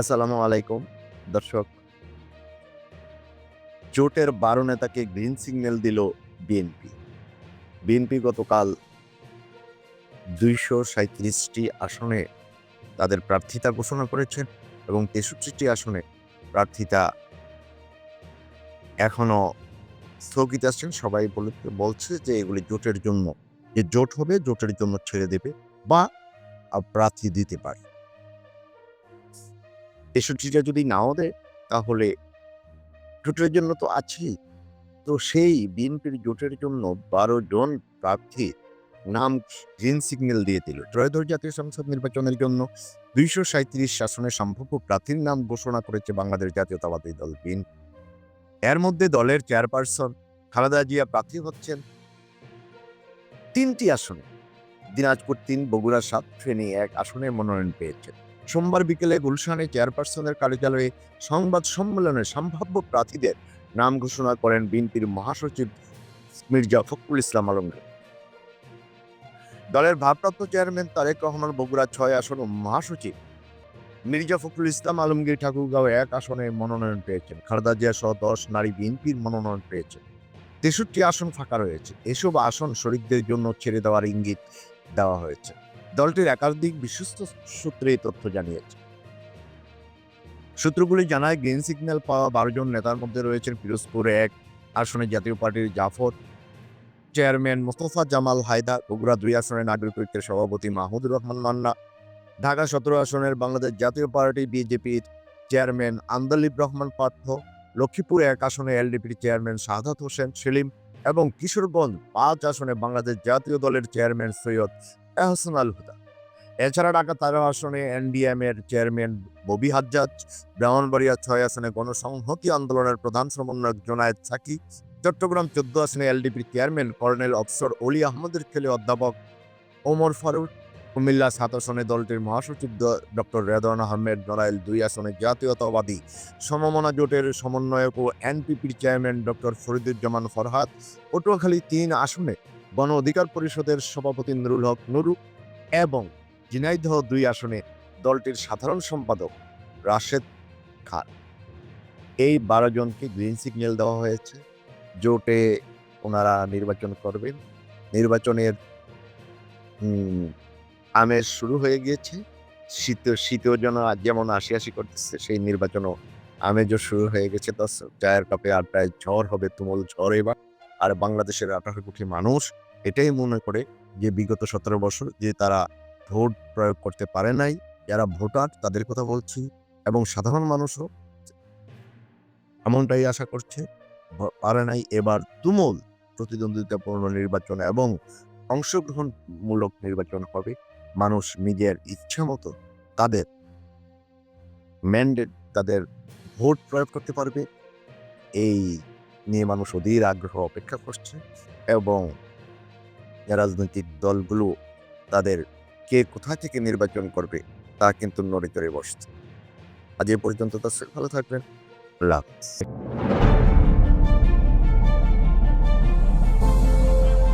আসসালামু আলাইকুম। দর্শক, জোটের বারো নেতাকে গ্রিন সিগন্যাল দিল বিএনপি। বিএনপি গতকাল দুইশো সাঁত্রিশটি আসনে তাদের প্রার্থিতা ঘোষণা করেছেন এবং তেষট্টিটি আসনে প্রার্থিতা এখনও স্থগিত আছেন। সবাই বলে বলছে যে এগুলি জোটের জন্য, যে জোট হবে, জোটের জন্য ছেড়ে দেবে বা প্রার্থী দিতে পারে। তেষট্টিটা যদি নাও দেয়, তাহলে জোটের জন্য তো আছেই। তো সেই বিএনপির জোটের জন্য বারো জন প্রার্থী নাম গ্রিন সিগন্যাল দিয়ে দিল। ত্রয়োদশ জাতীয় সংসদ নির্বাচনের জন্য দুইশো সাঁত্রিশ শাসনের সম্ভাব্য প্রার্থীর নাম ঘোষণা করেছে বাংলাদেশ জাতীয়তাবাদী দল বিএনপি। এর মধ্যে দলের চেয়ারপারসন খালেদা জিয়া প্রার্থী হচ্ছেন। তিনটি আসনে, দিনাজপুর তিন, বগুড়া সাত, ফেনী এক আসনে মনোনয়ন পেয়েছেন। সোমবার বিকেলে গুলশানে চেয়ারপারসনের কার্যালয়ে সংবাদ সম্মেলনে সম্ভাব্য প্রার্থীদের নাম ঘোষণা করেন বিএনপির মহাসচিব মির্জা ফখরুল ইসলাম আলমগীর। দলের ভারপ্রাপ্ত চেয়ারম্যান তারেক রহমান বগুড়া ছয় আসন ও মহাসচিব মির্জা ফখরুল ইসলাম আলমগীর ঠাকুরগাঁও এক আসনে মনোনয়ন পেয়েছেন। খালেদা জিয়া সহ দশ নারী বিএনপির মনোনয়ন পেয়েছেন। তেষট্টি আসন ফাঁকা রয়েছে। এসব আসন শরিকদের জন্য ছেড়ে দেওয়ার ইঙ্গিত দেওয়া হয়েছে। দলটির একাধিক বিশ্বস্ত সূত্রে তথ্য জানিয়েছে। সূত্রগুলি জানায়, গ্রিন সিগন্যাল পাওয়া বারো জন নেতার মধ্যে রয়েছেন পিরোজপুর এক আসনে জাতীয় পার্টির জাফর, চেয়ারম্যান মোস্তফা জামাল হায়দার, বগুড়া দুই আসনের নাগরিক ঐক্যের সভাপতি মাহমুদুর রহমান মান্না, ঢাকা সতেরো আসনের বাংলাদেশ জাতীয় পার্টি বিজেপির চেয়ারম্যান আন্দালিব রহমান পার্থ, লক্ষ্মীপুর এক আসনে এলডিপির চেয়ারম্যান শাহাদাত হোসেন সেলিম এবং কিশোরগঞ্জ পাঁচ আসনে বাংলাদেশ জাতীয় দলের চেয়ারম্যান সৈয়দ এহসান আল হুদা। এছাড়া ঢাকা তেরো আসনে এনডিএম এর চেয়ারম্যান ববি হাজ্জাজ ব্রাহ্মণবাড়িয়া ছয় আসনে গণসংহতি আন্দোলনের প্রধান সমন্বয়ক জোনায়েদ সাকি, চট্টগ্রাম চোদ্দ আসনে এলডিপির চেয়ারম্যান কর্নেল অফসর অলি আহমদের ছেলে অধ্যাপক ওমর ফারুক, কুমিল্লা সাত আসনে দলটির মহাসচিব ডক্টর রেদওয়ান আহমেদ নড়াইল দুই আসনে জাতীয়তাবাদী সমমনা জোটের সমন্বয়ক ও এনপিপির চেয়ারম্যান ডক্টর ফরিদুজ্জামান ফরহাদ, পটুয়াখালী তিন আসনে গণ অধিকার পরিষদের সভাপতি নুরুল হক নুরু এবং ঝিনাইদহ দুই আসনে দলটির সাধারণ সম্পাদক রাশেদ খান। এই বারো জনকে গ্রিন সিগন্যাল দেওয়া হয়েছে। জোটে ওনারা নির্বাচন করবেন। নির্বাচনের আমেজ শুরু হয়ে গিয়েছে। শীত, শীতেও যেন যেমন আসি আসি করতেছে, সেই নির্বাচনও আমেজও শুরু হয়ে গেছে। দর্শক চায়ের কাপে আর প্রায় ঝড় হবে, তুমুল ঝড় এবার। আর বাংলাদেশের আঠারো কোটি মানুষ, এটাই মনে করে যে বিগত সতেরো বছর যে তারা ভোট প্রয়োগ করতে পারে নাই, যারা ভোটার তাদের কথা বলছি এবং সাধারণ মানুষও এমনটাই আশা করছে পারে নাই। এবার তুমুল প্রতিদ্বন্দ্বিতাপূর্ণ নির্বাচন এবং অংশগ্রহণমূলক নির্বাচন হবে, মানুষ নিজের ইচ্ছা মতো তাদের ম্যান্ডেট তাদের ভোট প্রয়োগ করতে পারবে। এই নিয়ে মানুষ অধীর আগ্রহ অপেক্ষা করছে এবং রাজনৈতিক দলগুলো তাদের কে কোথা থেকে নির্বাচন করবে তা কিন্তু নড়ে চড়ে বসছে আজ এ পর্যন্ত তার ভালো থাকবেন হাফেজ।